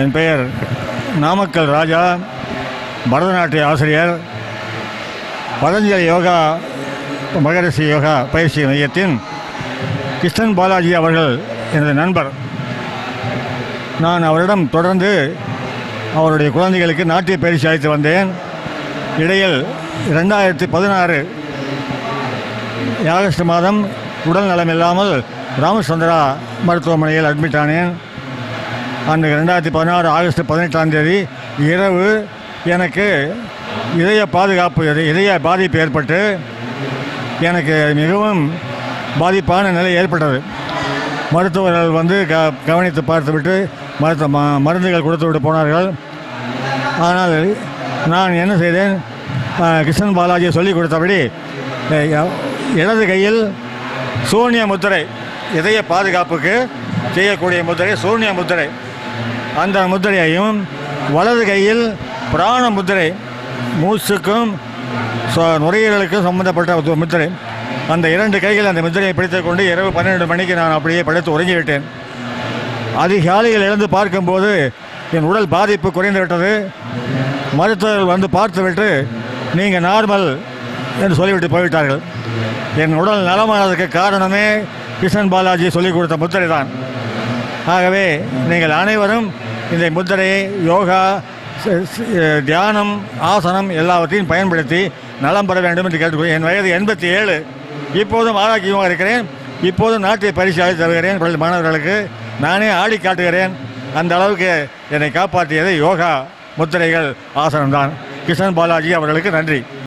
என் பெயர் நாமக்கல் ராஜா பரதநாட்டிய ஆசிரியர் பதஞ்சலி யோகா மகரிஷி யோகா பயிற்சி மையத்தின் கிருஷ்ணன் பாலாஜி அவர்கள் எனது நண்பர். நான் அவரிடம் தொடர்ந்து அவருடைய குழந்தைகளுக்கு நாட்டிய பயிற்சி அளித்து வந்தேன். இடையில் ரெண்டாயிரத்தி பதினாறு ஆகஸ்ட் மாதம் உடல் நலமில்லாமல் ராமச்சந்திரா மருத்துவமனையில் அட்மிட் ஆனேன். அன்று ரெண்டாயிரத்தி பதினாறு ஆகஸ்ட் பதினெட்டாம் தேதி இரவு எனக்கு இதய பாதுகாப்பு இதய பாதிப்பு ஏற்பட்டு எனக்கு மிகவும் பாதிப்பான நிலை ஏற்பட்டது. மருத்துவர்கள் வந்து க கவனித்து பார்த்துவிட்டு மருத்துவ ம- மருந்துகள் கொடுத்து விட்டு போனார்கள். ஆனால் நான் என்ன செய்தேன்? கிருஷ்ணன் பாலாஜியை சொல்லிக் கொடுத்தபடி இடது கையில் சூன்ய முத்திரை இதய பாதுகாப்புக்கு செய்யக்கூடிய முத்திரை சூன்ய முத்திரை. அந்த முத்திரையையும் வலது கையில் பிராண முத்திரை மூச்சுக்கும் ச- நுரையீரலுக்கும் சம்பந்தப்பட்ட முத்திரை. அந்த இரண்டு கைகள் அந்த முத்திரையை பிடித்து கொண்டு இரவு பன்னிரெண்டு மணிக்கு நான் அப்படியே படுத்து உறங்கிவிட்டேன். அதிகாலையில் இழந்து பார்க்கும்போது என் உடல் பாதிப்பு குறைந்து விட்டது மருத்துவர்கள் வந்து பார்த்துவிட்டு நீங்கள் நார்மல் என்று சொல்லிவிட்டு போய்விட்டார்கள். என் உடல் நலமானதுக்கு காரணமே கிருஷ்ணன் பாலாஜி சொல்லிக் கொடுத்த முத்திரை தான் ஆகவே நீங்கள் அனைவரும் இந்த முத்திரையை யோகா தியானம் ஆசனம் எல்லாவற்றையும் பயன்படுத்தி நலம் பெற வேண்டும் என்று கேட்டுக்கொள்கிறேன் என் வயது எண்பத்தி ஏழு இப்போதும் ஆரோக்கியமாக இருக்கிறேன். இப்போதும் நாட்டை பரிசு அளித்து தருகிறேன். பள்ளி மாணவர்களுக்கு நானே ஆடி காட்டுகிறேன். அந்த அளவுக்கு என்னை காப்பாற்றியது யோகா முத்திரைகள் ஆசனம்தான். கிஷன் பாலாஜி அவர்களுக்கு நன்றி.